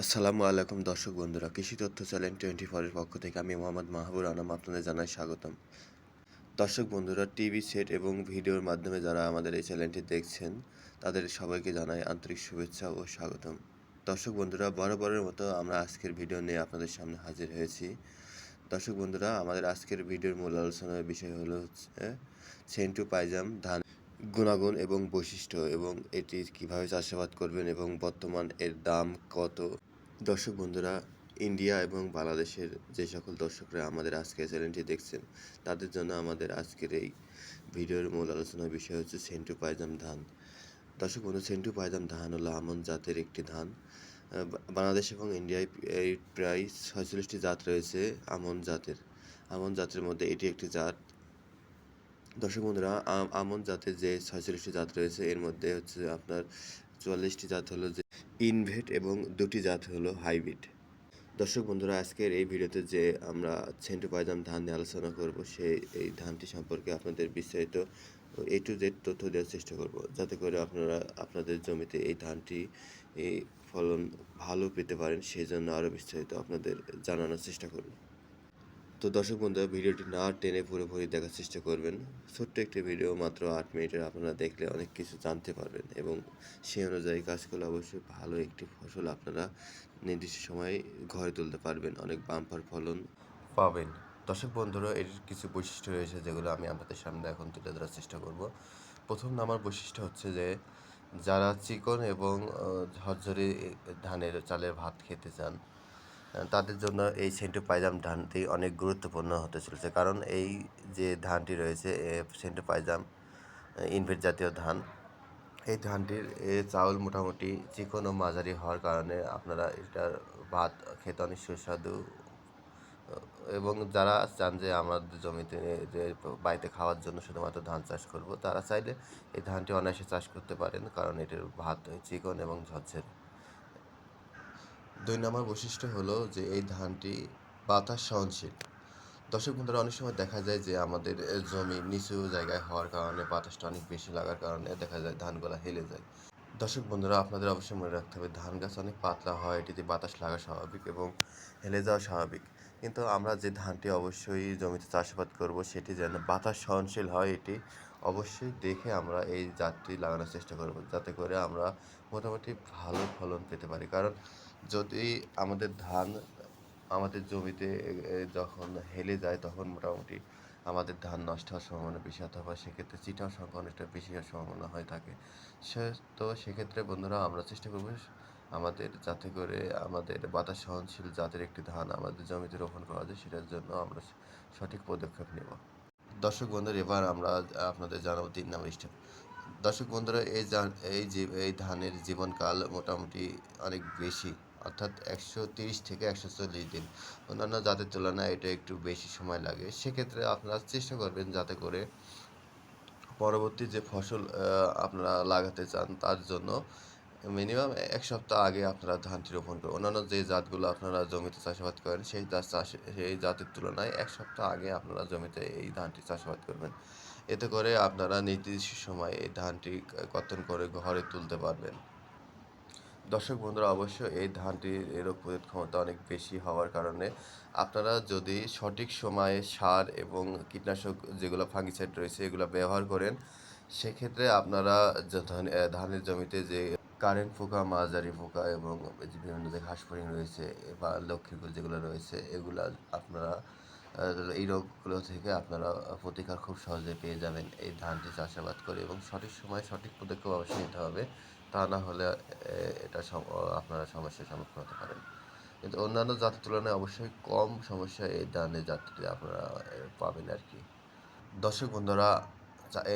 আসসালামু আলাইকুম দর্শক বন্ধুরা, কৃষি তথ্য চ্যানেল টোয়েন্টি ফোরের পক্ষ থেকে আমি মোহাম্মদ মাহবুর আনাম আপনাদের জানাই স্বাগতম। দর্শক বন্ধুরা, টিভি সেট এবং ভিডিওর মাধ্যমে যারা আমাদের এই চ্যানেলটি দেখছেন, তাদের সবাইকে জানাই আন্তরিক শুভেচ্ছা ও স্বাগতম। দর্শক বন্ধুরা, বরাবরের মতো আমরা আজকের ভিডিও নিয়ে আপনাদের সামনে হাজির হয়েছি। দর্শক বন্ধুরা, আমাদের আজকের ভিডিওর মূল আলোচনার বিষয় হলো হচ্ছে, সেন্টু পাইজাম ধান গুণাগুণ এবং বৈশিষ্ট্য এবং এটি কীভাবে চাষাবাদ করবেন এবং বর্তমান এর দাম কত? দর্শক বন্ধুরা, ইন্ডিয়া এবং বাংলাদেশের যে সকল দর্শকরা আমাদের আজকের চ্যানেলটি দেখছেন, তাদের জন্য আমাদের আজকের এই ভিডিওর মূল আলোচনার বিষয় হচ্ছে সেন্টু পায়জাম ধান। দর্শক বন্ধু সেন্টু পায়জাম ধান হলো আমন জাতের একটি ধান। বাংলাদেশ এবং ইন্ডিয়ায় এই প্রায় ছয়চল্লিশটি জাত রয়েছে আমন জাতের। আমন জাতের মধ্যে এটি একটি জাত। দর্শক বন্ধুরা আমন জাতের যে ছয়চল্লিশটি জাত রয়েছে, এর মধ্যে হচ্ছে আপনার চুয়াল্লিশটি জাত হলো যে ইনভেট এবং দুটি জাত হলো হাইব্রিড দর্শক বন্ধুরা, আজকের এই ভিডিওতে যে আমরা সেন্টু পায়দাম ধান নিয়ে আলোচনা করব, সেই এই ধানটি সম্পর্কে আপনাদের বিস্তারিত এ টু জেড তথ্য দেওয়ার চেষ্টা করব। যাতে করে আপনারা আপনাদের জমিতে এই ধানটি ফলন ভালো পেতে পারেন সেই জন্য আরও বিস্তারিত আপনাদের জানানোর চেষ্টা করব। তো দর্শক বন্ধুরা, ভিডিওটি না টেনে পুরোপুরি দেখার চেষ্টা করবেন। ছোট্ট একটি ভিডিও মাত্র আট মিনিটের, আপনারা দেখলে অনেক কিছু জানতে পারবেন এবং সেই অনুযায়ী কাজ করলে অবশ্যই ভালো একটি ফসল আপনারা নির্দিষ্ট সময়ে ঘরে তুলতে পারবেন, অনেক বাম্পার ফলন পাবেন। দর্শক বন্ধুরা, এর কিছু বৈশিষ্ট্য রয়েছে যেগুলো আমি আপনাদের সামনে এখন তুলে ধরার চেষ্টা করব। প্রথম নাম্বার বৈশিষ্ট্য হচ্ছে যে, যারা চিকন এবং ঝরঝরে ধানের চালের ভাত খেতে চান তাদের জন্য এই সেন্টু পাইজাম ধানটি অনেক গুরুত্বপূর্ণ হতে চলেছে। কারণ এই যে ধানটি রয়েছে সেন্টু পাইজাম ইনভেট জাতীয় ধান, এই ধানটির চাউল মোটামুটি চিকন ও মাঝারি হওয়ার কারণে আপনারা এটার ভাত খেতে অনেক সুস্বাদু এবং যারা চান যে আমাদের জমিতে যে বাড়িতে খাওয়ার জন্য শুধুমাত্র ধান চাষ করব, তারা চাইলে এই ধানটি অনায়াসে চাষ করতে পারেন। কারণ এটির ভাত চিকন এবং ঝরঝরে। দুই নম্বর বৈশিষ্ট্য হলো যে এই ধানটি বাতাস সহনশীল। দর্শক বন্ধুরা, অনেক সময় দেখা যায় যে আমাদের জমি নিচু জায়গায় হওয়ার কারণে বাতাসটা অনেক বেশি লাগার কারণে দেখা যায় ধানগুলা হেলে যায়। দর্শক বন্ধুরা, আপনাদের অবশ্যই মনে রাখতে হবে, ধান গাছ অনেক পাতলা হয়, এটিতে বাতাস লাগা স্বাভাবিক এবং হেলে যাওয়া স্বাভাবিক। কিন্তু আমরা যে ধানটি অবশ্যই জমিতে চাষাবাদ করব, সেটি যেন বাতাস সহনশীল হয়, এটি অবশ্যই দেখে আমরা এই জাতটি লাগানোর চেষ্টা করব, যাতে করে আমরা মোটামুটি ভালো ফলন পেতে পারি। কারণ যদি আমাদের ধান আমাদের জমিতে যখন হেলে যায়, তখন মোটামুটি আমাদের ধান নষ্ট হওয়ার সম্ভাবনা বেশি অথবা সেক্ষেত্রে চিটার সংখ্যা অনেকটা বেশি হওয়ার সম্ভাবনা হয়ে থাকে। সে, তো সেক্ষেত্রে বন্ধুরা, আমরা চেষ্টা করব আমাদের যাতে করে আমাদের বাতাস সহনশীল জাতের একটি ধান আমাদের জমিতে রোপণ করা যায়। সেটার জন্য আমরা সঠিক পদক্ষেপ নেব। দর্শক বন্ধুরা, এবার আমরা আপনাদের জানাব তিন নম্বর স্টেপ। দর্শক বন্ধুরা, এই এই এই ধানের জীবনকাল মোটামুটি অনেক বেশি। অর্থাৎ একশো তিরিশ থেকে একশো চল্লিশ দিন। অন্যান্য জাতের তুলনায় এটা একটু বেশি সময় লাগে। সেক্ষেত্রে আপনারা চেষ্টা করবেন যাতে করে পরবর্তী যে ফসল আপনারা লাগাতে চান, তার জন্য মিনিমাম এক সপ্তাহ আগে আপনারা ধানটি রোপণ করবেন অন্যান্য যে জাতগুলো আপনারা জমিতে চাষাবাদ করেন, সেই চাষ, সেই জাতের তুলনায় এক সপ্তাহ আগে আপনারা জমিতে এই ধানটি চাষাবাদ করবেন। এতে করে আপনারা নির্দিষ্ট সময়ে এই ধানটি কর্তন করে ঘরে তুলতে পারবেন। দর্শক বন্ধুরা, অবশ্যই এই ধানটির রোগ প্রতিরোধ ক্ষমতা অনেক বেশি হওয়ার কারণে আপনারা যদি সঠিক সময়ে সার এবং কীটনাশক যেগুলো ফাঙ্গিসাইড রয়েছে এগুলো ব্যবহার করেন, সেক্ষেত্রে আপনারা ধানের জমিতে যে কারেন্ট পোকা, মাঝারি পোকা এবং বিভিন্ন যে ঘাস ফড়িং রয়েছে বা লক্ষ্মীকুল যেগুলো রয়েছে, এগুলা আপনারা এই রোগগুলো থেকে আপনারা প্রতিকার খুব সহজে পেয়ে যাবেন এই ধানটি চাষাবাদ করে এবং সঠিক সময়ে সঠিক পদক্ষেপ অবশ্যই নিতে হবে, তা না হলে এটা আপনারা সমস্যার সম্মুখীন হতে পারেন। কিন্তু অন্যান্য জাতের তুলনায় অবশ্যই কম সমস্যা এই ধানের জাতটি আপনারা পাবেন আর কি। দর্শক বন্ধুরা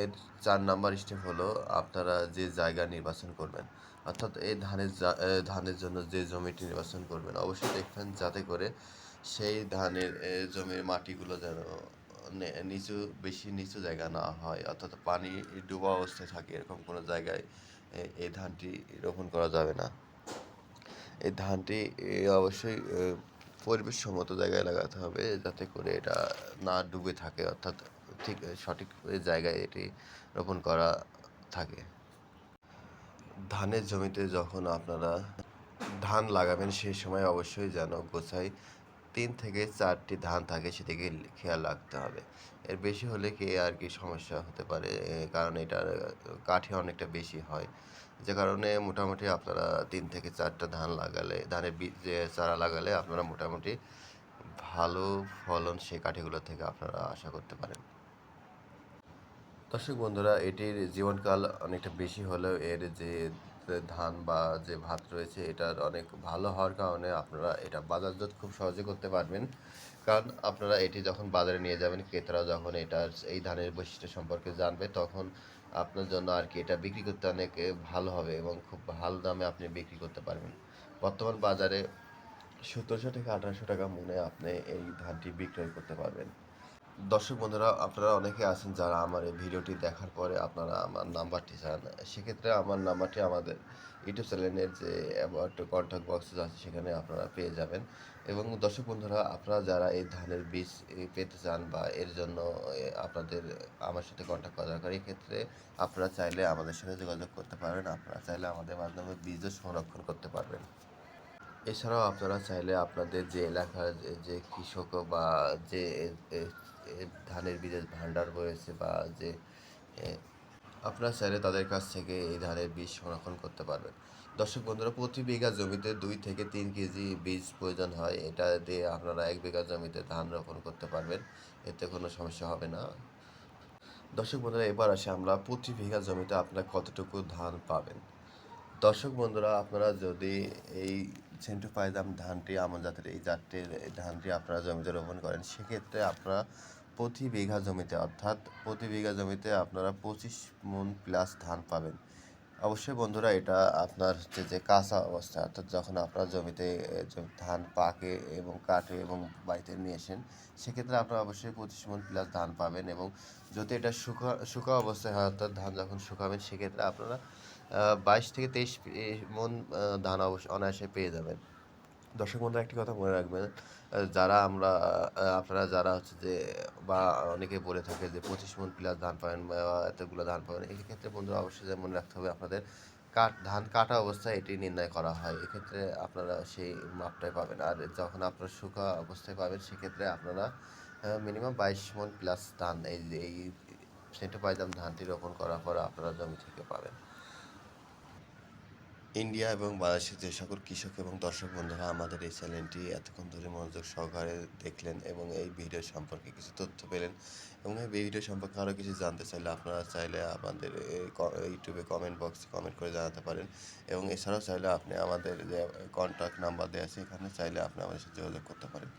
এর চার নাম্বার স্টেপ হলো আপনারা যে জায়গা নির্বাচন করবেন, অর্থাৎ এই ধানের ধানের জন্য যে জমিটি নির্বাচন করবেন, অবশ্যই দেখবেন যাতে করে সেই ধানের জমির মাটিগুলো যেন নিচু, বেশি নিচু জায়গা না হয়, অর্থাৎ পানি ডুবা অবস্থায় থাকে, এরকম কোনো জায়গায় এই ধানটি রোপণ করা যাবে না। এই ধানটি অবশ্যই পরিবেশ সম্মত জায়গায় লাগাতে হবে, যাতে করে এটা না ডুবে থাকে, অর্থাৎ ঠিক সঠিক জায়গায় এটি রোপণ করা থাকে। ধানের জমিতে যখন আপনারা ধান লাগাবেন সেই সময় অবশ্যই যেন গোছায় তিন থেকে চারটি ধান থাকে সেদিকে খেয়াল রাখতে হবে। এর বেশি হলে কি আর কি সমস্যা হতে পারে? কারণ এটার কাঠি অনেকটা বেশি হয়। যে কারণে মোটামুটি আপনারা তিন থেকে চারটা ধান লাগালে, ধানের বীজ চারা লাগালে আপনারা মোটামুটি ভালো ফলন সেই কাঠিগুলো থেকে আপনারা আশা করতে পারেন। দর্শক বন্ধুরা, এটির জীবনকাল অনেকটা বেশি হলেও এর যে ধান বা যে ভাত রয়েছে, এটার অনেক ভালো হওয়ার কারণে আপনারা এটা বাজারজাত খুব সহজে করতে পারবেন। কারণ আপনারা এটি যখন বাজারে নিয়ে যাবেন ক্রেতারা যখন এটার এই ধানের বৈশিষ্ট্য সম্পর্কে জানবে, তখন আপনার জন্য আর কি এটা বিক্রি করতে অনেক ভালো হবে এবং খুব ভালো দামে আপনি বিক্রি করতে পারবেন। বর্তমান বাজারে সতেরোশো থেকে আঠারোশো টাকা মনে আপনি এই ধানটি বিক্রয় করতে পারবেন। দর্শক বন্ধুরা, আপনারা অনেকে আছেন যারা আমার এই ভিডিওটি দেখার পরে আপনারা আমার নাম্বারটি চান। সেক্ষেত্রে আমার নাম্বারটি আমাদের ইউটিউব চ্যানেলের যে অ্যাবাউট কন্ট্যাক্ট বক্সে আছে, সেখানে আপনারা পেয়ে যাবেন। এবং দর্শক বন্ধুরা, আপনারা যারা এই ধানের বীজ পেতে চান বা এর জন্য আপনাদের, আমার সাথে কন্ট্যাক্ট করা দরকার এই ক্ষেত্রে আপনারা চাইলে আমাদের সাথে যোগাযোগ করতে পারবেন আপনারা চাইলে আমাদের মাধ্যমে বীজও সংরক্ষণ করতে পারবেন। এছাড়াও আপনারা চাইলে আপনাদের যে এলাকার যে- কৃষক বা যে ধানের বীজের ভান্ডার রয়েছে বা যে আপনারা চাইলে তাদের কাছ থেকে এই ধানের বীজ সংরক্ষণ করতে পারবেন। দর্শক বন্ধুরা, প্রতি বিঘা জমিতে দুই থেকে তিন কেজি বীজ প্রয়োজন হয়। এটা দিয়ে আপনারা এক বিঘা জমিতে ধান রোপণ করতে পারবেন। এতে কোনো সমস্যা হবে না। দর্শক বন্ধুরা, এবার আসে আমরা প্রতি বিঘা জমিতে আপনারা কতটুকু ধান পাবেন? দর্শক বন্ধুরা, আপনারা যদি এই সেন্টু পায়দাম ধানটি আমার জাতের এই জাতটির ধানটি আপনারা জমিতে রোপণ করেন, সেক্ষেত্রে আপনারা প্রতি বিঘা জমিতে, অর্থাৎ প্রতি বিঘা জমিতে আপনারা পঁচিশ মন প্লাস ধান পাবেন। অবশ্যই বন্ধুরা, এটা আপনার হচ্ছে যে কাঁচা অবস্থা, অর্থাৎ যখন আপনার জমিতে ধান পাকে এবং কাটে এবং বাড়িতে নিয়ে আসেন, সেক্ষেত্রে আপনারা অবশ্যই পঁচিশ মন প্লাস ধান পাবেন এবং যদি এটা শুকা শুকা অবস্থায় হয়, অর্থাৎ ধান যখন শুকাবেন, সেক্ষেত্রে আপনারা বাইশ থেকে তেইশ মন ধান অবশ্য অনায়াসে পেয়ে যাবেন। দর্শক বন্ধুরা, একটি কথা মনে রাখবেন যারা আমরা আপনারা যারা হচ্ছে যে, বা অনেকে বলে থাকে যে পঁচিশ মন প্লাস ধান পাবেন বা এতগুলো ধান পাবেন এক্ষেত্রে ক্ষেত্রে বন্ধুরা অবশ্যই যে মনে রাখতে হবে আপনাদের কাট ধান কাটা অবস্থায় এটি নির্ণয় করা হয়। এক্ষেত্রে আপনারা সেই মাপটাই পাবেন। আর যখন আপনারা শুকা অবস্থায় পাবেন, সেক্ষেত্রে আপনারা মিনিমাম বাইশ মন প্লাস ধান, এই এই সেন্টু পাইদাম ধানটি রোপণ করার পর আপনারা জমি থেকে পাবেন। ইন্ডিয়া এবং বাংলাদেশের যে সকল কৃষক এবং দর্শক বন্ধুরা আমাদের এই চ্যানেলটি এতক্ষণ ধরে মনোযোগ সহকারে দেখলেন এবং এই ভিডিও সম্পর্কে কিছু তথ্য পেলেন এবং এই ভিডিও সম্পর্কে আরও কিছু জানতে চাইলে আপনারা চাইলে আমাদের ইউটিউবে কমেন্ট বক্সে কমেন্ট করে জানাতে পারেন এবং এছাড়াও চাইলে আপনি আমাদের যে কন্ট্যাক্ট নাম্বার দেওয়া আছে এখানে চাইলে আপনি আমাদের সাথে যোগাযোগ করতে পারেন।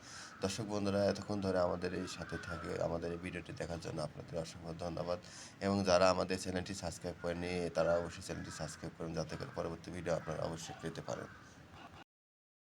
দর্শক বন্ধুরা, এতক্ষণ ধরে আমাদের এই সাথে থাকে, আমাদের এই ভিডিওটি দেখার জন্য আপনাদের অসংখ্য ধন্যবাদ এবং যারা আমাদের চ্যানেলটি সাবস্ক্রাইব করেনি তারা অবশ্যই চ্যানেলটি সাবস্ক্রাইব করুন যাতে করে পরবর্তী ভিডিও আপনারা অবশ্যই পেতে পারেন।